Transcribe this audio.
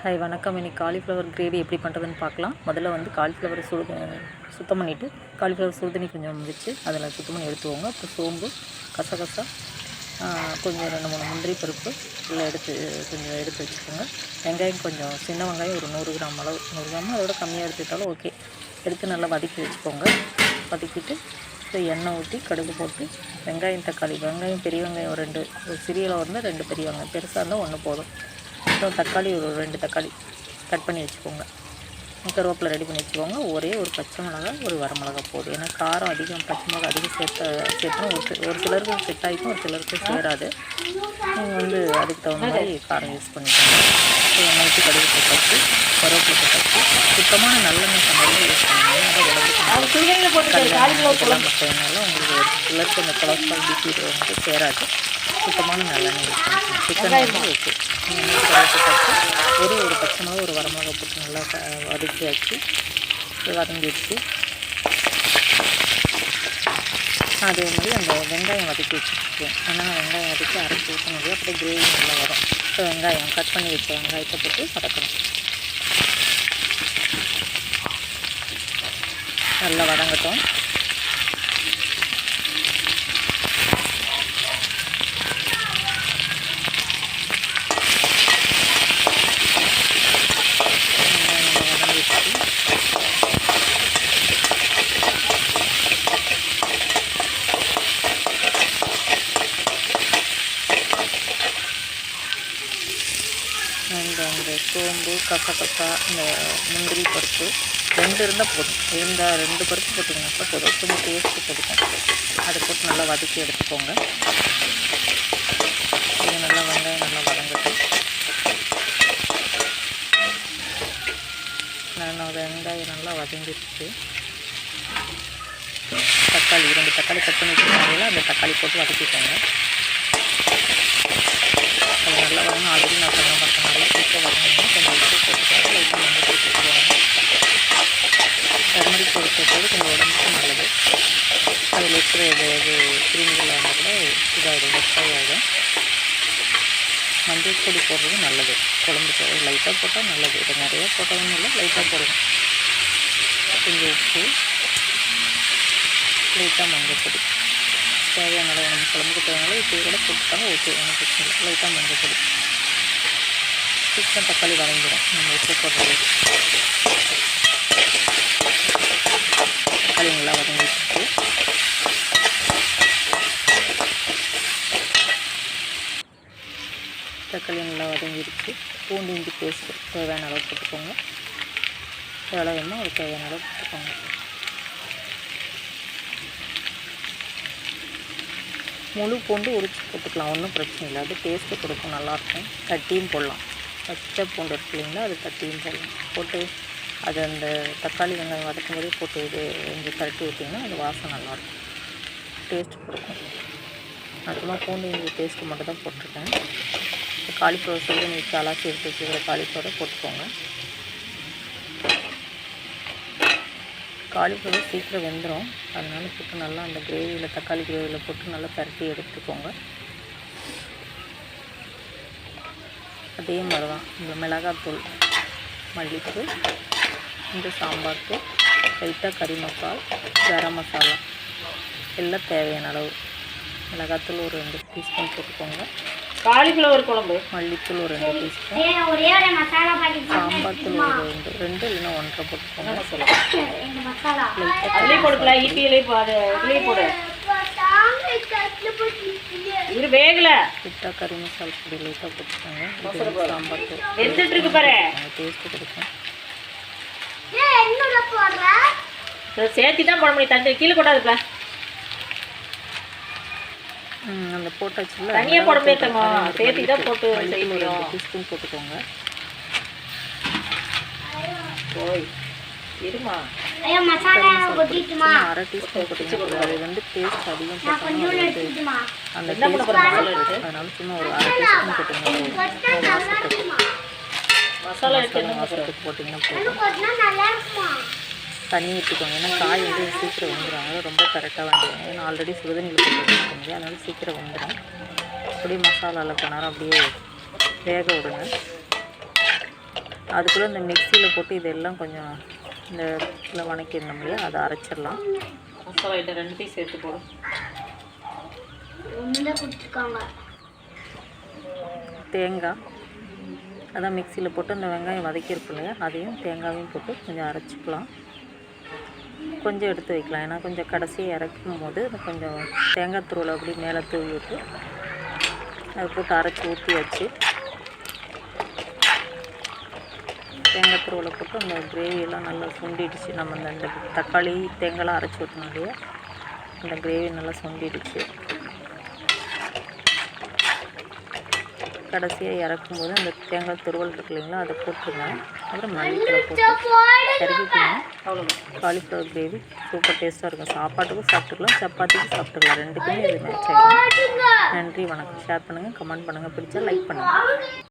Hi வணக்கம். இன்னைக்கு cauliflower gravy எப்படி பண்ணுறதுன்னு பார்க்கலாம். முதல்ல வந்து காலிஃப்ளவர் சுடு சுத்தம் பண்ணிவிட்டு காலிஃப்ளவர் சுடுதண்ணி கொஞ்சம் வச்சு அதில் சுத்தம் பண்ணி எடுத்துக்கோங்க. அப்புறம் சோம்பு கசகசா கொஞ்சம் ரெண்டு மூணு முந்திரி பருப்பு எல்லாம் எடுத்து கொஞ்சம் எடுத்து வச்சுக்கோங்க. வெங்காயம் கொஞ்சம் சின்ன வெங்காயம் ஒரு நூறு கிராம் அளவு நூறு கிராம் அதோட கம்மியாக எடுத்துக்கிட்டாலும் ஓகே எடுத்து நல்லா வதக்கி வச்சுக்கோங்க. வதக்கிட்டு இப்போ எண்ணெய் ஊற்றி கடுகு போட்டு வெங்காயம் தக்காளி வெங்காயம் பெரிய வெங்காயம் ஒரு ரெண்டு ஒரு சிறியளவு இருந்தால் ரெண்டு பெரிய வெங்காயம் பெருசாக இருந்தால் ஒன்று போதும். அப்புறம் தக்காளி ஒரு ரெண்டு தக்காளி கட் பண்ணி வச்சுக்கோங்க. கருவேப்பிலை ரெடி பண்ணி வச்சுக்கோங்க. ஒரே ஒரு பச்சை மிளகாய் ஒரு வரமிளகா போதும். ஏன்னா காரம் அதிகம் பச்சை மிளகா அதிகம் சேர்த்த சேர்த்தோம் ஒரு சி- ஒரு சிலருக்கு செட் ஆகிக்கும் ஒரு சிலருக்கு சேராது. நீங்கள் வந்து அதுக்கு தகுந்த மாதிரி காரம் யூஸ் பண்ணிக்கோங்க. ஊற்றி கடுகு போட்டாச்சு கருவேப்பிலை போட்டாச்சு சுத்தமான நல்லெண்ணெய் சமையல் யூஸ் மற்றதுனால உங்களுக்கு ஒரு சிலருக்கு இந்த கொலஸ்ட்ரால் பிபி வந்து சேராது. சுத்தமான நல்லெண்ணெய் யூஸ் பண்ணிக்கணும் சிக்கன் வந்து ஓகே ஒரு ஒரு பச்சை மிளகா ஒரு வரமிளகா போட்டு நல்லா க- வதக்கியாச்சு வதங்கிடுச்சு அதே மாதிரி அந்த வெங்காயம் வதக்கி வச்சுருக்கேன். ஏன்னா வெங்காயம் வதக்கி அரைச்சி ஊற்றணும் இல்லையா அப்படியே கிரேவி நல்லா வரும். இப்போ வெங்காயம் கட் பண்ணி வச்ச வெங்காயத்தை போட்டு வதக்கணும். நல்லா வதங்கட்டும் வெங்காயம் நல்லா வதங்கிடுச்சு இந்த இந்த சோம்பு கசகசா இந்த முந்திரி பருப்பு ரெண்டு இருந்தால் போதும். இந்த ரெண்டு பருப்பு போட்டிங்கனாக்கா போதும். கொஞ்சம் டேஸ்ட்டு கொடுக்கும். அதை போட்டு நல்லா வதக்கி எடுத்துக்கோங்க. இது நல்லா வெங்காயம் நல்லா வதங்கட்டும். நான் வெங்காயம் நல்லா வதங்கிடுச்சு. தக்காளி ரெண்டு தக்காளி கட் பண்ணி வச்சுருக்காங்களா அந்த தக்காளி போட்டு வதக்கிக்கோங்க. அது நல்லா வரணும் ஆல்ரெடி நான் சொன்ன பார்த்தேன் நல்லா சீக்கிரம் வரணும்னா கொஞ்சம் உப்பு போட்டுக்காது லைட்டாக மஞ்சள் போட்டுக்குவாங்க டர்மரிக் பொடி போட்டது கொஞ்சம் உடம்புக்கு நல்லது அதில் இருக்கிற இது இது கிருமிகள் ஆனால் கூட இதாகிடும் வெப்பை மஞ்சள் பொடி போடுறது நல்லது. குழம்புக்கு லைட்டாக போட்டால் நல்லது. இது நிறைய போட்டதும் இல்லை லைட்டாக போடணும் கொஞ்சம் உப்பு லைட்டாக மஞ்சள் பொடி. தேவையான அளவு நம்ம குழம்புக்கு தேவையான இப்போ கூட போட்டுட்டாலும் ஓகே ஒன்றும் பிரச்சனை இல்லை. லைட்டாக மஞ்சள் பொடி. சிக்கன் தக்காளி வரைஞ்சிடும் நம்ம உப்பு போடுறது தக்காளி நல்லா வதங்கிட்டு தக்காளி நல்லா வதங்கிடுச்சு. பூண்டு இஞ்சி பேஸ்ட்டு தேவையான அளவு போட்டுக்கோங்க. எவ்வளோ வேணுமோ அது தேவையான அளவு போட்டுக்கோங்க. முழு பூண்டு உரிச்சு போட்டுக்கலாம். ஒன்றும் பிரச்சனை இல்லை. அது டேஸ்ட்டு கொடுக்கும். நல்லாயிருக்கும் தட்டியும் போடலாம். பச்சை பூண்டு இருக்கு இல்லைங்களா? அது தட்டியும் போடலாம். போட்டு அது அந்த தக்காளி வெங்காயம் வதக்கும் போதே போட்டு இது இங்கே தட்டி விட்டிங்கன்னா அது வாசம் நல்லாயிருக்கும் டேஸ்ட் கொடுக்கும். அப்புறமா பூண்டு இஞ்சி பேஸ்ட்டு மட்டும் தான் போட்டிருக்கேன். காலிஃப்ளவர் சொல்லி வச்சு அலாசி எடுத்து வச்சுக்கிற காலிஃப்ளவரை போட்டுக்கோங்க. காலிஃப்ளவர் சீக்கிரம் வெந்துடும் அதனால போட்டு நல்லா அந்த கிரேவியில் தக்காளி கிரேவியில் போட்டு நல்லா பரட்டி எடுத்துக்கோங்க. அதே மாதிரி தான் இந்த மிளகாத்தூள் மல்லித்தூள் இந்த சாம்பாருக்கு லைட்டாக கறி மசால் கரம் மசாலா. எல்லாம் தேவையான அளவு. மிளகாத்தூள் ஒரு ரெண்டு டீஸ்பூன் போட்டுக்கோங்க. காலிஃப்ளவர் குழம்பு. மல்லித்தூள் ஒரு ரெண்டு டீஸ்பூன் ஒரே ஒரு மசாலா பாக்கெட் சாம்பார் தூள் ஒரு ரெண்டு ரெண்டு இல்லைன்னா ஒன்றரை போட்டுக்கோங்க ரெண்டு மசாலா. அதுலேயே போடுக்கலாம் இட்லியிலே அது இதுலேயே போடு. இது வேகல. லைட்டாக கறி மசாலா பொடி லைட்டாக போட்டுக்கோங்க. சாம்பார் தூள். வெந்துட்டு இருக்கு பாரு. டேஸ்ட்டு கொடுக்கும் என்னோட போடுற? இதை சேர்த்து தான் போட முடியும் தண்ணி கீழே கொட்டாதுப்பா ம், அந்த போட்டாச்சுல தனியா போட முடியாதும்மா. சேர்த்து தான் போட்டு செய்ய மல்லித்தூள் ஒரு முடியும். ரெண்டு டீஸ்பூன் போட்டுக்கோங்க. ஓய் இருமா? அரை டீஸ்பூன் போட்டுக்கோங்க. அது வந்து டேஸ்ட் அதிகம் எடுத்துட்டுமா அந்த அதனால சும்மா ஒரு அரை டீஸ்பூன் இருக்குமா? மசாலா போட்டிங்கன்னா போதும். கொட்டினா நல்லா இருக்குமா? தண்ணி ஊற்றிக்கோங்க ஏன்னா காய் வந்து சீக்கிரம் வந்துடும் அதனால ரொம்ப கரெக்டாக வந்துடும் ஏன்னா ஆல்ரெடி சுடுதண்ணியில் போட்டு வச்சுருக்கோங்க அதனால சீக்கிரம் வந்துடும் அப்படியே மசாலாவில் நேரம் அப்படியே வேக விடுங்க. அதுக்குள்ளே இந்த மிக்சியில் போட்டு இதெல்லாம் கொஞ்சம் இந்த இதில் வணக்கிடணும் இல்லையா? அதை அரைச்சிடலாம். மசாலா ஐட்டம் ரெண்டுத்தையும் சேர்த்து போடு. ஒன்று கொடுத்துருக்காங்க. தேங்காய். அதான் மிக்சியில் போட்டு அந்த வெங்காயம் வதக்கியிருக்கும் இல்லையா? அதையும் தேங்காயும் போட்டு கொஞ்சம் அரைச்சிக்கலாம். கொஞ்சம் எடுத்து வைக்கலாம். ஏன்னா கொஞ்சம் கடைசியாக இறக்கும் போது கொஞ்சம் தேங்காய் தூள் அப்படி மேலே தூவி விட்டு அதை போட்டு அரைச்சி ஊற்றி வச்சு தேங்காய் துருவலை போட்டு அந்த கிரேவியெல்லாம் நல்லா சுண்டிடுச்சு. நம்ம அந்த இந்த தக்காளி தேங்காய்லாம் அரைச்சி இல்லையா? அந்த கிரேவி நல்லா சுண்டிடுச்சு. கடைசியாக இறக்கும்போது அந்த தேங்காய் துருவல் இருக்கு இல்லைங்களா அதை போட்டுருங்க. அப்புறம் மல்லித்தலை போட்டு இறக்கிக்கணும் அவ்வளோதான் காலிஃப்ளவர் கிரேவி சூப்பர் டேஸ்ட்டாக இருக்கும். சாப்பாட்டுக்கும் சாப்பிட்டுக்கலாம் சப்பாத்திக்கும் சாப்பிட்டுக்கலாம். ரெண்டுக்குமே இது மேட்ச் ஆகிடும் நன்றி வணக்கம். ஷேர் பண்ணுங்கள் கமெண்ட் பண்ணுங்கள் பிடிச்சா லைக் பண்ணுங்கள்